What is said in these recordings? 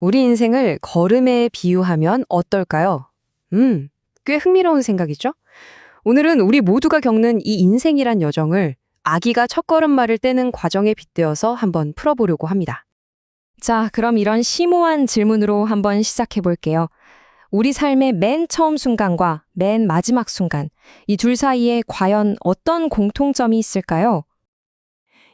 우리 인생을 걸음에 비유하면 어떨까요? 음, 꽤 흥미로운 생각이죠? 오늘은 우리 모두가 겪는 이 인생이란 여정을 아기가 첫걸음말을 떼는 과정에 빗대어서 한번 풀어보려고 합니다. 자, 그럼 이런 심오한 질문으로 한번 시작해 볼게요. 우리 삶의 맨 처음 순간과 맨 마지막 순간, 이 둘 사이에 과연 어떤 공통점이 있을까요?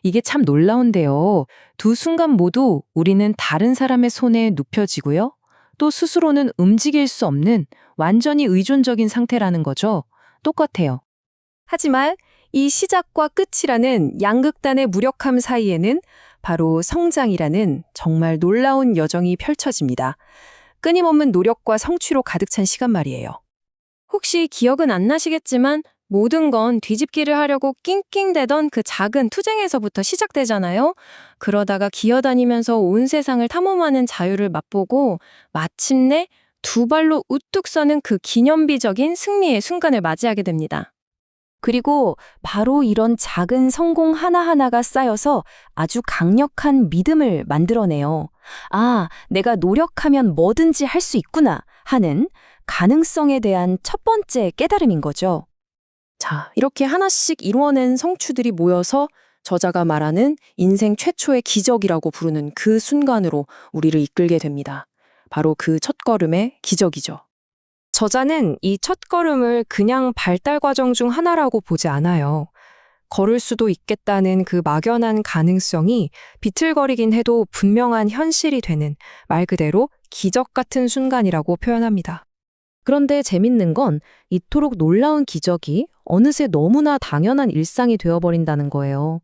이게 참 놀라운데요. 두 순간 모두 우리는 다른 사람의 손에 눕혀지고요. 또 스스로는 움직일 수 없는 완전히 의존적인 상태라는 거죠. 똑같아요. 하지만 이 시작과 끝이라는 양극단의 무력함 사이에는 바로 성장이라는 정말 놀라운 여정이 펼쳐집니다. 끊임없는 노력과 성취로 가득 찬 시간 말이에요. 혹시 기억은 안 나시겠지만 모든 건 뒤집기를 하려고 낑낑대던 그 작은 투쟁에서부터 시작되잖아요. 그러다가 기어다니면서 온 세상을 탐험하는 자유를 맛보고 마침내 두 발로 우뚝 서는 그 기념비적인 승리의 순간을 맞이하게 됩니다. 그리고 바로 이런 작은 성공 하나하나가 쌓여서 아주 강력한 믿음을 만들어내요. 아, 내가 노력하면 뭐든지 할 수 있구나 하는 가능성에 대한 첫 번째 깨달음인 거죠. 자, 이렇게 하나씩 이루어낸 성취들이 모여서 저자가 말하는 인생 최초의 기적이라고 부르는 그 순간으로 우리를 이끌게 됩니다. 바로 그 첫걸음의 기적이죠. 저자는 이 첫걸음을 그냥 발달 과정 중 하나라고 보지 않아요. 걸을 수도 있겠다는 그 막연한 가능성이 비틀거리긴 해도 분명한 현실이 되는 말 그대로 기적 같은 순간이라고 표현합니다. 그런데 재밌는 건 이토록 놀라운 기적이 어느새 너무나 당연한 일상이 되어버린다는 거예요.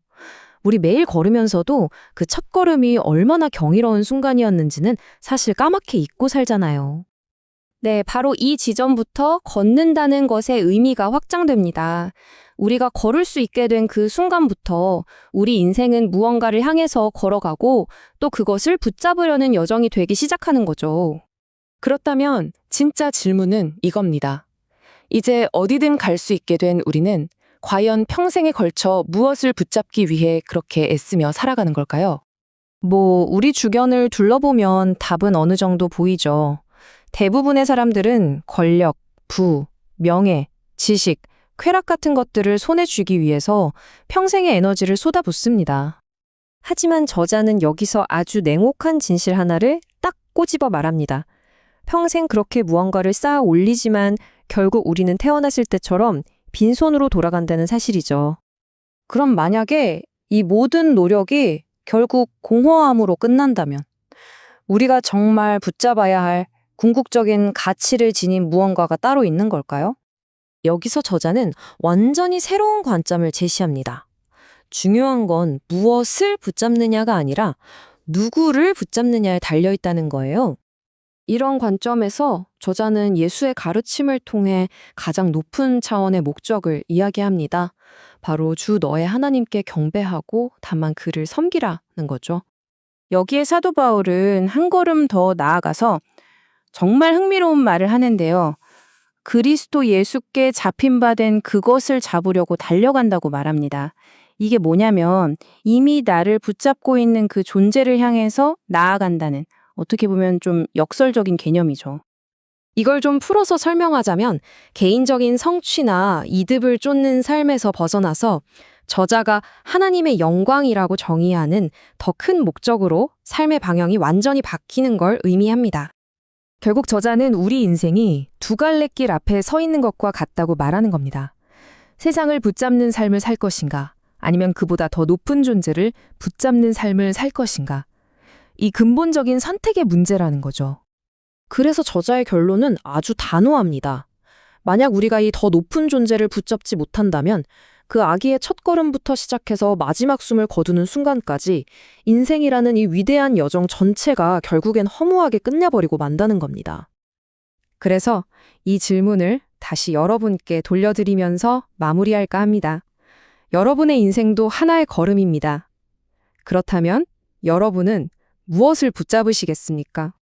우리 매일 걸으면서도 그 첫걸음이 얼마나 경이로운 순간이었는지는 사실 까맣게 잊고 살잖아요. 네, 바로 이 지점부터 걷는다는 것의 의미가 확장됩니다. 우리가 걸을 수 있게 된 그 순간부터 우리 인생은 무언가를 향해서 걸어가고 또 그것을 붙잡으려는 여정이 되기 시작하는 거죠. 그렇다면 진짜 질문은 이겁니다. 이제 어디든 갈 수 있게 된 우리는 과연 평생에 걸쳐 무엇을 붙잡기 위해 그렇게 애쓰며 살아가는 걸까요? 뭐, 우리 주변을 둘러보면 답은 어느 정도 보이죠. 대부분의 사람들은 권력, 부, 명예, 지식, 쾌락 같은 것들을 손에 쥐기 위해서 평생의 에너지를 쏟아붓습니다. 하지만 저자는 여기서 아주 냉혹한 진실 하나를 딱 꼬집어 말합니다. 평생 그렇게 무언가를 쌓아 올리지만 결국 우리는 태어났을 때처럼 빈손으로 돌아간다는 사실이죠. 그럼 만약에 이 모든 노력이 결국 공허함으로 끝난다면 우리가 정말 붙잡아야 할 궁극적인 가치를 지닌 무언가가 따로 있는 걸까요? 여기서 저자는 완전히 새로운 관점을 제시합니다. 중요한 건 무엇을 붙잡느냐가 아니라 누구를 붙잡느냐에 달려 있다는 거예요. 이런 관점에서 저자는 예수의 가르침을 통해 가장 높은 차원의 목적을 이야기합니다. 바로 주 너의 하나님께 경배하고 다만 그를 섬기라는 거죠. 여기에 사도 바울은 한 걸음 더 나아가서 정말 흥미로운 말을 하는데요. 그리스도 예수께 잡힌 바 된 그것을 잡으려고 달려간다고 말합니다. 이게 뭐냐면 이미 나를 붙잡고 있는 그 존재를 향해서 나아간다는 어떻게 보면 좀 역설적인 개념이죠. 이걸 좀 풀어서 설명하자면 개인적인 성취나 이득을 쫓는 삶에서 벗어나서 저자가 하나님의 영광이라고 정의하는 더 큰 목적으로 삶의 방향이 완전히 바뀌는 걸 의미합니다. 결국 저자는 우리 인생이 두 갈래 길 앞에 서 있는 것과 같다고 말하는 겁니다. 세상을 붙잡는 삶을 살 것인가, 아니면 그보다 더 높은 존재를 붙잡는 삶을 살 것인가. 이 근본적인 선택의 문제라는 거죠. 그래서 저자의 결론은 아주 단호합니다. 만약 우리가 이 더 높은 존재를 붙잡지 못한다면 그 아기의 첫걸음부터 시작해서 마지막 숨을 거두는 순간까지 인생이라는 이 위대한 여정 전체가 결국엔 허무하게 끝내버리고 만다는 겁니다. 그래서 이 질문을 다시 여러분께 돌려드리면서 마무리할까 합니다. 여러분의 인생도 하나의 걸음입니다. 그렇다면 여러분은 무엇을 붙잡으시겠습니까?